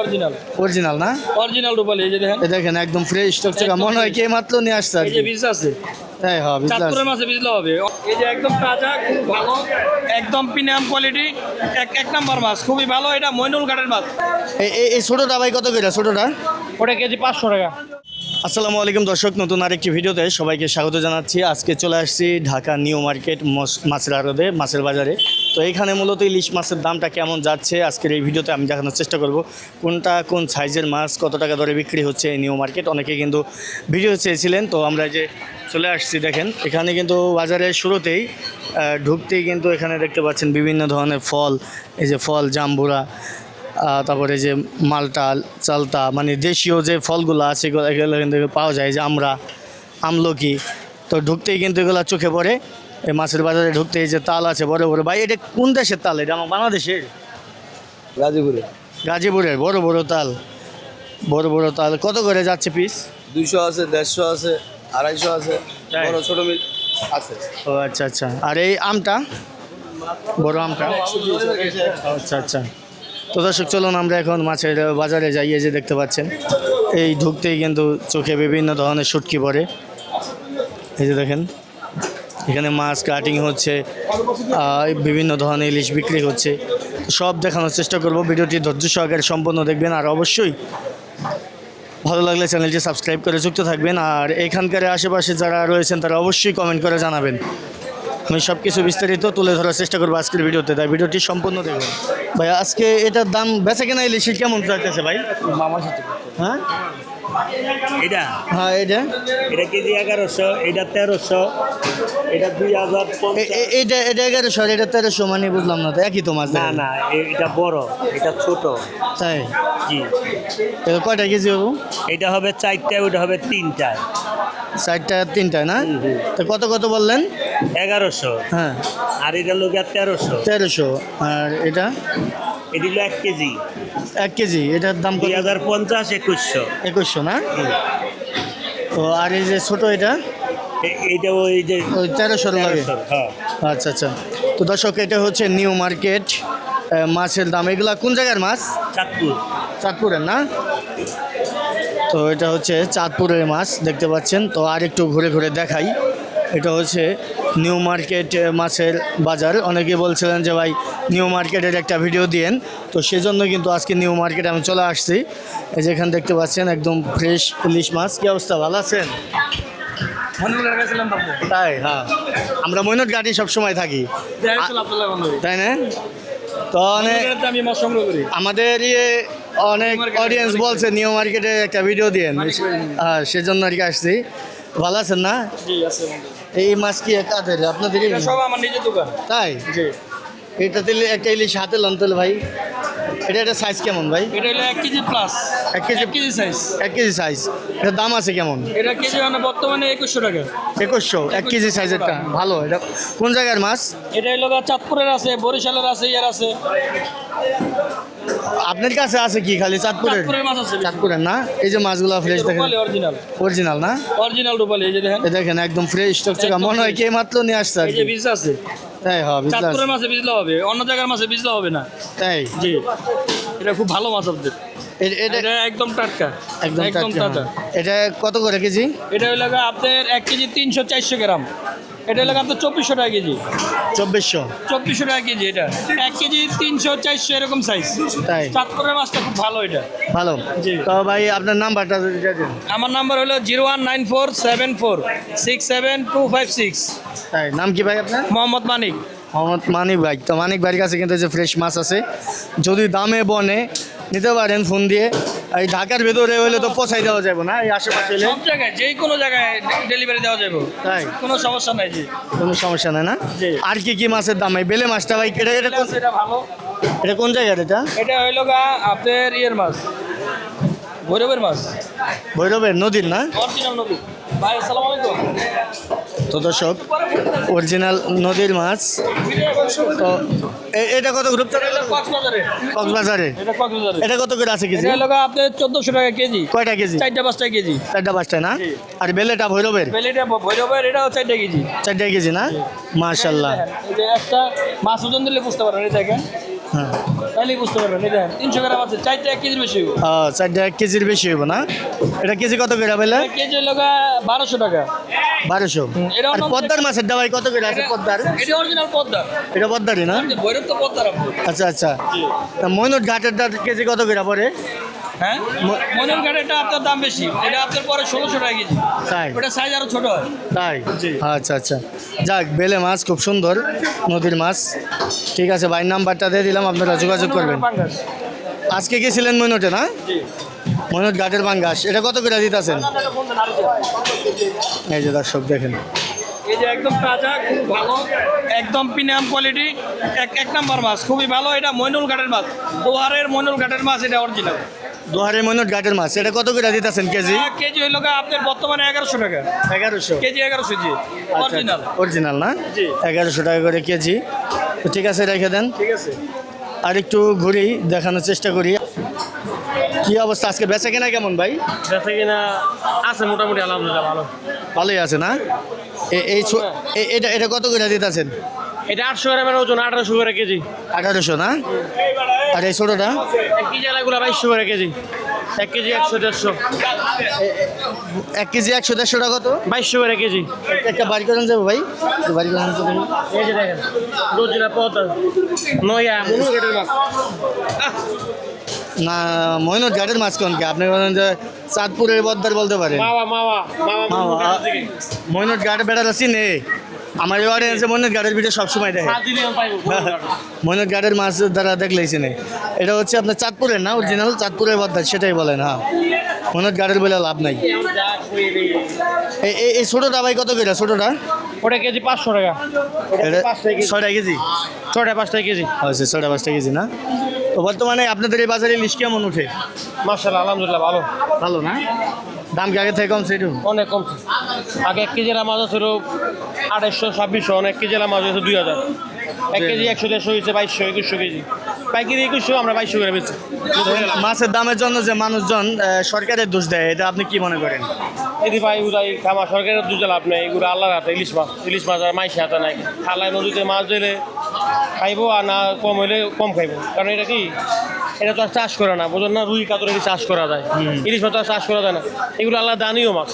Original original না? Original রূপালি এই যে দেখেন। এ দেখেন একদম ফ্রেশ চকচকা একদম মনে হয় কে মাত্র নিয়ে আসছে এই যে বীজ আছে। তাই হবে বুঝলাম চাঁদপুরের মাছে বীজলে হবে। এই যে একদম তাজা খুব ভালো একদম প্রিমিয়াম কোয়ালিটি এক এক নাম্বার মাছ খুবই ভালো। এটা মইনুল ঘাটের মাছ। এই এই ভাই কত করে? ছোটটা? ওটা কেজি পাঁচশো টাকা। আসসালামু আলাইকুম দর্শক, নতুন আরেকটি ভিডিওতে সবাইকে স্বাগত জানাচ্ছি। আজকে চলে আসছি ঢাকা নিউ মার্কেট মাছের আড়তে, মাছের বাজারে। তো এখানে মূলত ইলিশ মাছের দামটা কেমন যাচ্ছে আজকের এই ভিডিওতে আমি দেখানোর চেষ্টা করব। কোনটা কোন সাইজের মাছ, কত টাকা দরে বিক্রি হচ্ছে নিউ মার্কেট? অনেকে কিন্তু ভিডিও চেয়েছিলেন, তো আমরা যে চলে আসছি, দেখেন। এখানে কিন্তু বাজারের শুরুতেই ঢুকতেই কিন্তু এখানে দেখতে পাচ্ছেন বিভিন্ন ধরনের ফল, এই যে ফল, জাম্বুরা তারপরে যে মালটা চালতা মানে দেশীয় যে ফলগুলো আছে এগুলো কিন্তু পাওয়া যায় যে আমরা আমলকি। তো ঢুকতেই কিন্তু এগুলো চোখে পড়ে। এই মাছের বাজারে ঢুকতেই যে তাল আছে বড় বড়। ভাই এটা কোন দেশের তাল? এটা আমার বাংলাদেশের? গাজীপুরে গাজীপুরের বড় বড় তাল। বড় বড় তাল। কত করে যাচ্ছে পিস দুইশো আছে দেড়শো আছে আড়াইশো আছে তাই? বড় ছোট মিল আছে। ও আচ্ছা আচ্ছা। আর এই আমটা? বড় আমটা? আচ্ছা আচ্ছা। তো দর্শক, চলুন আমরা এখন মাছের বাজারে যাই যে দেখতে পাচ্ছেন, এই ঢুকতেই কিন্তু চোখে বিভিন্ন ধরনের শুটকি পড়ে। এই যে দেখেন, এখানে মাছ কাটিং হচ্ছে বিভিন্ন ধরনের ইলিশ বিক্রি হচ্ছে। সব দেখানোর চেষ্টা করব, ভিডিওটি ধৈর্য সহকারে সম্পূর্ণ দেখবেন, আর অবশ্যই ভালো লাগলে চ্যানেলটি সাবস্ক্রাইব করে যুক্ত থাকবেন, আর এখানকার আশেপাশে যারা রয়েছেন, তারা অবশ্যই কমেন্ট করে জানাবেন। আমি সব কিছু বিস্তারিত তুলে ধরার চেষ্টা করব আজকের ভিডিওতে। তাই ভিডিওটি সম্পূর্ণ দেখবেন। ভাই আজকে এটার দাম বেচা কেনা ইলিশের কেমন চাইতেছে ভাই? মামার সাথে। হ্যাঁ? এটা হ্যাঁ এটা এটা কেজি এগারোশো এটা তেরোশো এটা দুই হাজার এটা এটা এগারোশো এটা তেরোশো মানে বুঝলাম না তো একই তো মাছ না এটা বড় এটা ছোট। তাই? জি। এটা কয়টা কেজি হব এটা হবে চারটায় ওটা হবে তিনটায় চারটা তিনটা না? তো কত কত বললেন? এগারোশো। হ্যাঁ। আর এটা লোক তেরোশো। তেরোশো। আর এটা? এটি হলো এক কেজি। এক কেজি। এটার দাম দুই হাজার পঞ্চাশ একুশশো। একুশশো না? তো আর এই যে ছোট এটা? এইটা ওই যে ওই তেরোশোর লাগে? হ্যাঁ। আচ্ছা আচ্ছা। তো দর্শক এটা হচ্ছে নিউ মার্কেট। মাছের দাম। এগুলা কোন জায়গার মাছ? চাঁদপুর। চাঁদপুরের না? তো এটা হচ্ছে চাঁদপুরের মাছ দেখতে পাচ্ছেন। তো আর একটু ঘুরে ঘুরে দেখাই। এটা হচ্ছে নিউ মার্কেট মাছের বাজার। অনেকে বলছিলেন যে ভাই নিউ মার্কেটের একটা ভিডিও দিয়েন। তো সেজন্য কিন্তু আজকে নিউ মার্কেটে আমি চলে আসছি। এই যে এখানে দেখতে পাচ্ছেন একদম ফ্রেশ ইলিশ মাছ। কী অবস্থা ভালো আছেন? তাই হ্যাঁ। আমরা মৈনট ঘাটি সবসময় থাকি। তাই না? তো অনেক আমাদের ইয়ে অনেক অডিয়েন্স বলছে নিউ মার্কেটে একটা ভিডিও দিয়েন। হ্যাঁ সেজন্য আর কি আসছি। ভালো আছেন না। এই মাছ কি কাদের? আপনাদের সব আমার নিজের দোকান। তাই? জি। এটা তাহলে একটা ইলিশ হাতে লন তাহলে ভাই। এটা একটা সাইজ কেমন ভাই? এটা হলো এক কেজি প্লাস এক কেজি এক কেজি সাইজ এক কেজি সাইজ এটা দাম আছে কেমন? এটা কেজি মানে বর্তমানে একুশশো টাকা। একুশশো এক কেজি সাইজেরটা ভালো এটা কোন জায়গার মাছ? এটা হলো চাঁদপুরের আছে বরিশালের আছে ইয়ার আছে। আপনার কাছে আছে কি খালি চাঁদপুরের? চাঁদপুরের না? এই যে মাছগুলো ফ্রেশ দেখেন। অরিজিনাল না? অরিজিনাল রূপালি এই যে দেখেন। দেখেন একদম ফ্রেশ চকচকা মনে হয় কে মাত্র নিয়ে আসছে এই যে বীজ আছে। তাই হ্যাঁ বুঝলাম চাঁদপুরের মাছে বীজলে হবে অন্য জায়গার মাছে বীজলে হবে না। তাই? জি। এটা খুব ভালো মাছ আপনাদের। এটা এটা একদম টাটকা। একদম একদম টাটকা, টাটকা। হ্যাঁ। এটা কত করে কেজি? এটা হলো গা আপনার এক কেজি তিনশো চারশো গ্রাম। এটা হলো গা আপনার চব্বিশশো টাকা কেজি। চব্বিশশো। চব্বিশশো টাকা কেজি এটা। এক কেজি তিনশো চারশো এরকম সাইজ তাই? চাঁদপুরের মাছটা খুব ভালো এটা। ভালো। জি। তো ভাই আপনার নাম্বারটা যদি দেন। আমার নাম্বার হলো zero one nine four seven four six seven two five six. তাই নাম কি ভাই আপনার? মোহাম্মদ মানিক। মোহাম্মদ মানিক ভাই। তো মানিক ভাইয়ের কাছে কিন্তু যে ফ্রেশ মাছ আছে যদি দামে বনে নিতে পারেন ফোন দিয়ে। এই ঢাকার ভেতরে হলে তো পচাই দেওয়া যাবে না এই আশেপাশে সব জায়গায় যে কোনো জায়গায় ডেলিভারি দেওয়া যাবে। তাই? কোনো সমস্যা নাই জি। কোনো সমস্যা নাই না। আর কি কি মাছের দাম? এই বেলে মাছটা ভাই এটা এটা কোন এটা ভালো। এটা কোন জায়গার এটা? এটা হইল গা আপনার ইয়ের মাছ। ভৈরবের মাছ। ভৈরবের নদীর না? অরিজিনাল নদী। ভাই আসসালামু আলাইকুম। তো দর্শক অরিজিনাল নদীর মাছ। তো এটা কত গ্রুপ এটা কক্সবাজারে। এটা এটা কত করে আছে কেজি? এটা আপনার চোদ্দোশো টাকা কেজি। কয়টা কেজি? চারটা পাঁচটা কেজি। চারটা পাঁচটা না? আর বেলেটা ভৈরবের? বেলিটা ভৈরবের এটাও চারটা কেজি। চারটা কেজি না? মার্শাল্লাহ এই যে একটা মাছ ওজন দিলে বুঝতে পারেন এই দেখেন। হ্যাঁ। তাহলেই বুঝতে পারবেন দেখেন তিনশো গ্রাম আছে চারটা এক কেজির বেশি। আহ, চারটা এক কেজির বেশি হইব না? এটা কেজি কত করে বলে? কেজি হলো বারোশো টাকা। বারোশো। আর পদ্মার মাছের ডাবাই কত করে আছে পদ্মার? এটা অরিজিনাল এটা পদ্মারই না? ভৈরব তো পদ্মার আচ্ছা আচ্ছা। তা ময়নুট ঘাটের কেজি কত করে পরে হ্যাঁ? মনের ঘাটেরটা আপনার দাম বেশি। এটা আপনার পরে ষোলোশো টাকা কেজি। তাই? ওটা সাইজ আরও ছোট হয়। তাই? আচ্ছা আচ্ছা। যাক বেলে মাছ খুব সুন্দর। নদীর মাছ। ঠিক আছে ভাই নাম্বারটা দিয়ে দিলাম আপনারা যোগাযোগ করবেন। আজকে গেছিলেন ময়নটে না? ময়নট ঘাটের পাঙ্গাস এটা কত করে দিতেছেন? এই যে দর্শক দেখেন। এই যে একদম তাজা খুব ভালো একদম প্রিমিয়াম কোয়ালিটি এক এক নাম্বার মাছ খুবই ভালো এটা মইনুল ঘাটের মাছ দোহারের মইনুল ঘাটের মাছ এটা অরিজিনাল দুহারে ময়নট ঘাটের মাছ এটা কত করে দিতেছেন কেজি? কেজি হইল আপনার বর্তমানে এগারোশো টাকা। এগারোশো। কেজি এগারোশো জি অরিজিনাল অরিজিনাল না? জি। এগারোশো টাকা করে কেজি। ঠিক আছে রেখে দেন। ঠিক আছে। আর একটু ঘুরি দেখানোর চেষ্টা করি। কি অবস্থা? আজকে বেচা কেনা কেমন ভাই? বেচা কিনা আছে মোটামুটি আলহামদুলিল্লাহ ভালো। ভালোই আছে না? এই এটা এটা কত করে দিতেছেন? এটা আটশো গ্রামের ওজন আঠারোশো করে কেজি। আঠারোশো না? আর এই ছোটোটা? এক কেজি এলাগুলো বাইশশো করে কেজি। এক কেজি একশো দেড়শো। এক কেজি একশো দেড়শো টাকা কত? বাইশশো করে কেজি। একটা বাড়ি করেন যাব ভাই। বাড়ি করেন এই যে দেখেন নয়া মুনুর গেটের মাছ না মহিনুর ঘাটের মাছ কোন কি? আপনি বলেন যে চাঁদপুরের বদ্দার বলতে পারেন। মহিনুর ঘাট বেড়ার আছি নে আমার এই অডিয়েন্সে মহিনুর ঘাটের ভিডিও সবসময় দেখে। মহিনুর ঘাটের মাছ দ্বারা দেখলেই চিনে। এটা হচ্ছে আপনার চাঁদপুরের না? অরিজিনাল চাঁদপুরের বদ্দার সেটাই বলেন হ্যাঁ। মহিনুর ঘাটের বলে লাভ নাই। এই ছোটোটা ভাই কত করে? ছোটোটা? ওটা কেজি পাঁচশো টাকা। পাঁচ কেজি। ছটা পাঁচ টাকা কেজি। হয়েছে ছয়টা পাঁচটা কেজি না? তো বর্তমানে আপনাদের এই বাজারে ইলিশ কেমন উঠে? মার্শাল্লাহ আলহামদুলিল্লাহ ভালো। ভালো না? দাম কি আগে থেকে কমছে একটু অনেক কমছে। আগে এক কেজি মাছ ছিল আড়াইশো ছাব্বিশশো অনেক কেজি মাছ হয়েছে দুই হাজার। এক কেজি একশো দেড়শো হয়েছে বাইশশো একুশশো কেজি। পাইকারি একুশশো আমরা বাইশশো করে বেচি। মাছের দামের জন্য যে মানুষজন সরকারের দোষ দেয় এটা আপনি কি মনে করেন? এদি ভাই উদাই খামা সরকারের দুজা লাভ নেই এগুলো আল্লাহর হাতে ইলিশ মাছ ইলিশ মাছ আর মাইসে হাতে নাই। খালায় নদীতে মাছ দিলে খাইবো আর না কম হইলে কম খাইবো। কারণ এটা কি? এটা তো আর চাষ করে না বোঝেন না? রুই কাতরে কি চাষ করা যায়। ইলিশ মাছ আর চাষ করা যায় না। এগুলো আল্লাহ দানিও মাছ।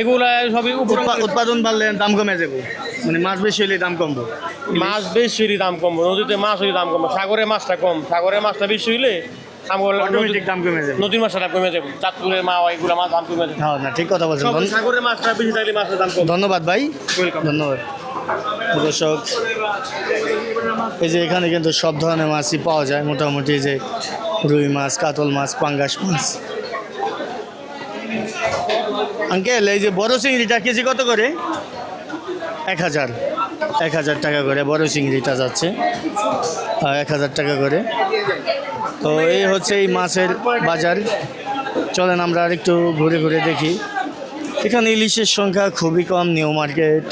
এগুলো সবই উৎপাদন বাড়লে দাম কমে যাবে। মানে মাছ বেশি হলে দাম কমবো। মাছ বেশি হইলে দাম কম নদীতে মাছ হইলে দাম কম সাগরে মাছটা কম। সাগরে মাছটা বেশি হইলে অটোমেটিক দাম কমে যাবে। নদীর মাছটা দাম কমে যাবে। চাঁদপুরের মা এগুলো মাছ দাম কমে যাবে। হ্যাঁ না ঠিক কথা বলছেন। সাগরের মাছটা বেশি থাকলে মাছের দাম কম। ধন্যবাদ ভাই। ধন্যবাদ। দর্শক এই যে এখানে কিন্তু সব ধরনের মাছই পাওয়া যায়। মোটামুটি যে রুই মাছ কাতল মাছ পাঙ্গাস মাছ। আঙ্কেল এই যে বড় চিংড়িটা কেজি কত করে? এক হাজার। এক হাজার টাকা করে। বড় চিংড়িটা যাচ্ছে। এক হাজার টাকা করে। তো এই হচ্ছে এই মাছের বাজার। চলেন আমরা আর একটু ঘুরে ঘুরে দেখি। এখানে ইলিশের সংখ্যা খুবই কম, নিউ মার্কেট।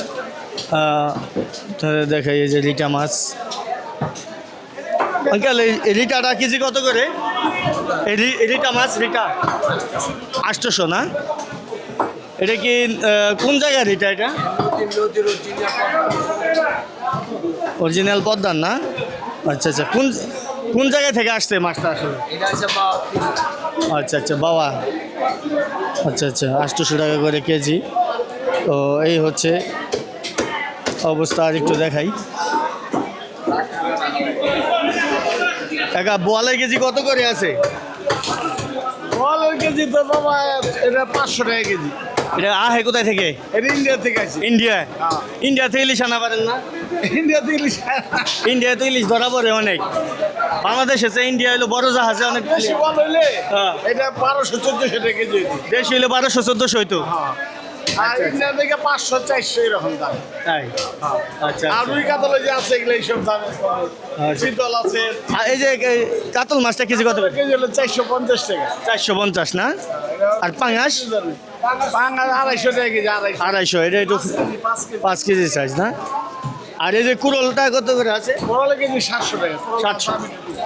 দেখাই এই যে রিটা মাছ। এই রিটাটা কেজি কত করে? রিটা মাছ, রিটা? আটশোশো না? এটা কি কোন জায়গার রিটা এটা? অরিজিনাল পদ্মার না? আচ্ছা আচ্ছা। কোন কোন জায়গা থেকে আসছে মাছটা আসলে? আচ্ছা আচ্ছা বাবা। আচ্ছা আচ্ছা আটশোশো টাকা করে কেজি। তো এই হচ্ছে অবস্থা আর একটু দেখাই। একা বোয়ালের কেজি কত করে আছে? বলের কেজি তো বাবা এটা পাঁচশো টাকা কেজি। এটা আহে কোথায় থেকে? এটা ইন্ডিয়া থেকে আছে ইন্ডিয়া? ইন্ডিয়া থেকে ইলিশ আনা পারেন না? ইন্ডিয়া থেকে ইলিশ ইন্ডিয়া তো ইলিশ ধরা পড়ে অনেক। বাংলাদেশে যে ইন্ডিয়া হলো বড় জাহাজে অনেক বেশি বল হইলে হ্যাঁ। এটা বারোশো চোদ্দশো টাকা কেজি দেশ হইল বারোশো চোদ্দোশো হইতো? আর ইন্ডিয়া থেকে পাঁচশো চারশো এরকম দাম। তাই? আচ্ছা আর রুই কাতলে যে আছে এগুলো এইসব দাম। আচ্ছা। শীতল আছে। এই যে কাতল মাছটা কেজি কত? করে কেজি হলো চারশো পঞ্চাশ টাকা। চারশো পঞ্চাশ না? আর পাঙাশ? বাঙাল আড়াইশো টাকা কেজি আড়াইশো। আড়াইশো এটা একটু পাঁচ কেজি সাইজ না? আর এই যে কুরলটা কত করে আছে? কেজি সাতশো টাকা। সাতশো।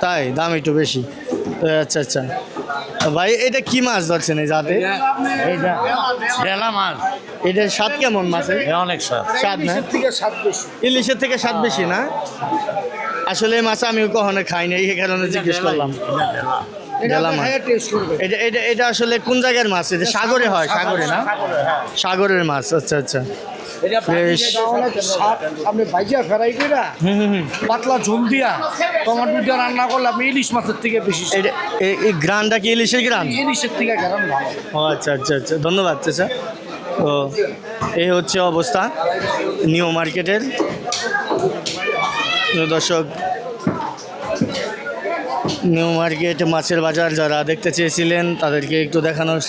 তাই দাম একটু বেশি। আচ্ছা আচ্ছা। ভাই এটা কি মাছ ধরছেন এই ডেলা মাছ। এটার স্বাদ কেমন মাছের? অনেক স্বাদ। স্বাদ না? ইলিশের থেকে সাত বেশি। ইলিশের থেকে স্বাদ বেশি না? আসলে এই মাছ আমি কখনো খাইনি এই কারণে জিজ্ঞেস করলাম। মাছ। এটা এটা এটা আসলে কোন জায়গার মাছ? এটা সাগরে হয় সাগরে না? সাগরের মাছ আচ্ছা আচ্ছা। ফ্রেশ আপনি ভাইজা ফেরাই করে হুম হুম হুম। পাতলা ঝোল দিয়া টমাটো দিয়ে রান্না করলে আপনি ইলিশ মাছের থেকে বেশি এটা এই- গ্রানটা কি ইলিশের গ্রান? ইলিশের থেকে ভালো। ও আচ্ছা আচ্ছা আচ্ছা। ধন্যবাদ চাচা। এই হচ্ছে অবস্থা নিউ মার্কেটের। দর্শক নিউ মার্কেট, মাছের বাজার যারা দেখতে চেয়েছিলেন, তাদেরকে একটু দেখানোর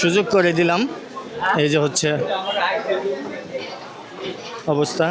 সুযোগ করে দিলাম। এই যে হচ্ছে অবস্থা।